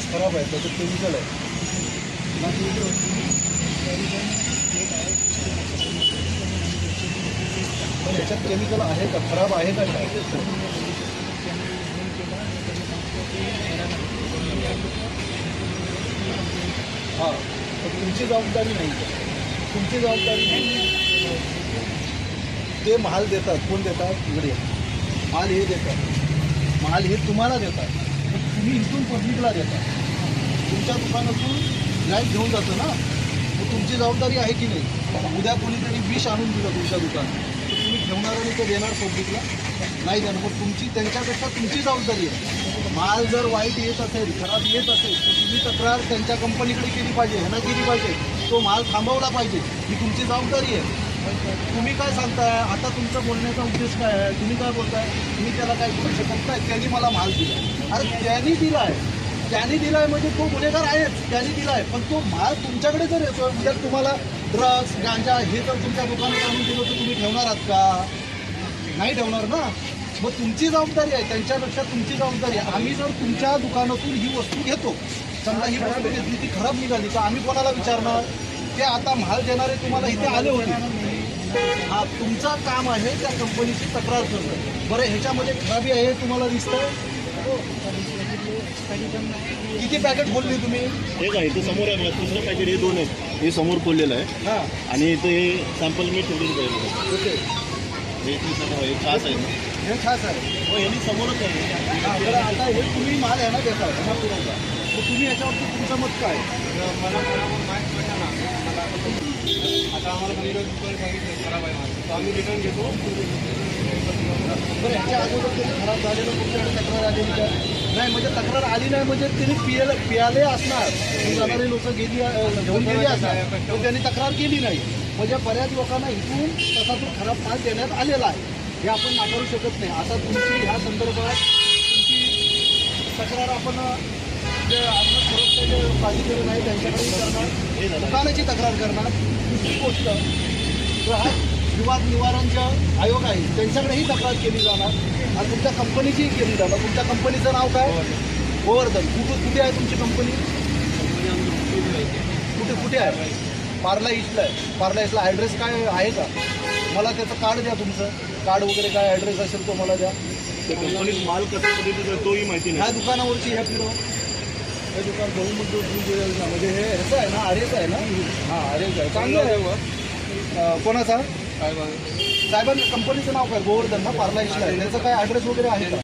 Glass खराब आहे त्याचं केमिकल आहे. पण याच्यात केमिकल आहे का? खराब आहे का काय? हां तर तुमची जबाबदारी नाही. तुमची जबाबदारी नाही. ते माल देतात. कोण देतात? इकडे. माल हे देतात. माल हे तुम्हाला देतात. तुम्ही इथून पब्लिकला देता. तुमच्या दुकानातून लाइट घेऊन जातो ना? तर तुमची जबाबदारी आहे की नाही? उद्या कोणीतरी विष आणून दिलं तुमच्या दुकानात. तर तुम्ही ठेवणार आणि ते देणार पब्लिकला? नाही देणार. मग तुमची त्यांच्यापेक्षा तुमची जबाबदारी आहे. माल जर वाईट येत असेल खराब येत असेल तर तुम्ही तक्रार त्यांच्या कंपनीकडे केली पाहिजे ह्यांना केली पाहिजे. तो माल थांबवला पाहिजे. ही तुमची जबाबदारी आहे. तुम्ही काय सांगताय? आता तुमचं बोलण्याचा उद्देश काय आहे? तुम्ही काय बोलताय? तुम्ही त्याला काय करू शकत नाही त्यांनी मला माल दिला अरे त्यांनी दिलाय. त्यांनी दिलाय म्हणजे तो गुन्हेगार आहेच. त्यांनी दिलाय. पण तो माल तुमच्याकडे जर येतो उद्या म्हणजे तुम्हाला ड्रग्स गांजा हे जर तुमच्या दुकानात आणून दिलं तर तुम्ही ठेवणार आहात का? नाही ठेवणार ना. मग तुमची जबाबदारी आहे. त्यांच्यापेक्षा तुमची जबाबदारी आहे. आम्ही जर तुमच्या दुकानातून ही वस्तू घेतो समजा ही वस्तू घेतली ती खराब निघाली तर आम्ही कोणाला विचारणार? ते आता माल देणारे तुम्हाला इथे आले होते. हा तुमचं काम आहे त्या कंपनीची तक्रार करणं. बरं ह्याच्यामध्ये खराबी आहे हे तुम्हाला दिसतंय? किती पॅकेट खोलली तुम्ही? हे काय इथं समोर आहे बघा दुसरं पॅकेट हे दोन आहेत. हे समोर खोललेलं आहे. हां. आणि इथं हे सॅम्पल मी ठेवलेलं आहे बघा. ओके. हे इथे समोर आहे खास आहे ना? हे खास आहे. हो समोरच आहे. हा, बरं आता हे तुम्ही माल आहे ना देता हा पुरवता मग तुम्ही याच्यावरती तुमचं मत काय? मला बरोबर माहीत पडलं ना. मला आता आम्हाला पंधरा रुपये सांगितलं खराब आहे तर आम्ही रिटर्न घेतो. बरं ह्याच्या अगोदर कधी खराब झालेलं तुमच्याकडे तक्रार आलेली का? नाही म्हणजे तक्रार आली नाही म्हणजे त्यांनी पियाले पियाले असणार. जाणारी लोक गेली अं, घेऊन गेली असणार. पण त्यांनी तक्रार केली नाही. म्हणजे बऱ्याच लोकांना इथून तसा तो खराब माल देण्यात आलेला आहे. हे आपण नाकारू शकत नाही. आता तुमची ह्या संदर्भात तुमची तक्रार आपण जे आपण जे आहे त्यांच्याकडे करणार दुकानाची तक्रार करणार. दुसरी गोष्ट. ग्राहक विवाद निवारणच्या आयोग आहे त्यांच्याकडेही तक्रार केली जाणार. आणि तुमच्या कंपनीचीही केली जाणार. तुमच्या कंपनीचं नाव काय? गोवर्धन. कुठं कुठे आहे तुमची कंपनी? कुठे कुठे आहे? पार्ला ईस्टला आहे. पार्ला ईस्टला ॲड्रेस काय आहे का? मला त्याचं कार्ड द्या तुमचं. कार्ड वगैरे काय ॲड्रेस असेल तो मला द्या. माल कसा पद्धतीचा तोही माहिती ह्या नाही दुकानावरची ह्या फिरो हे दुकान बहुमत योजना म्हणजे हे ह्याचं आहे ना आर्यचं आहे ना? हां आर्यचं आहे. चांगलं आहे. अं, कोणाचा? साहेबांनी कंपनीचं नाव काय? गोवर्धन ना? पार्ला ईस्टला आहे त्याचं काय ॲड्रेस वगैरे आहे का?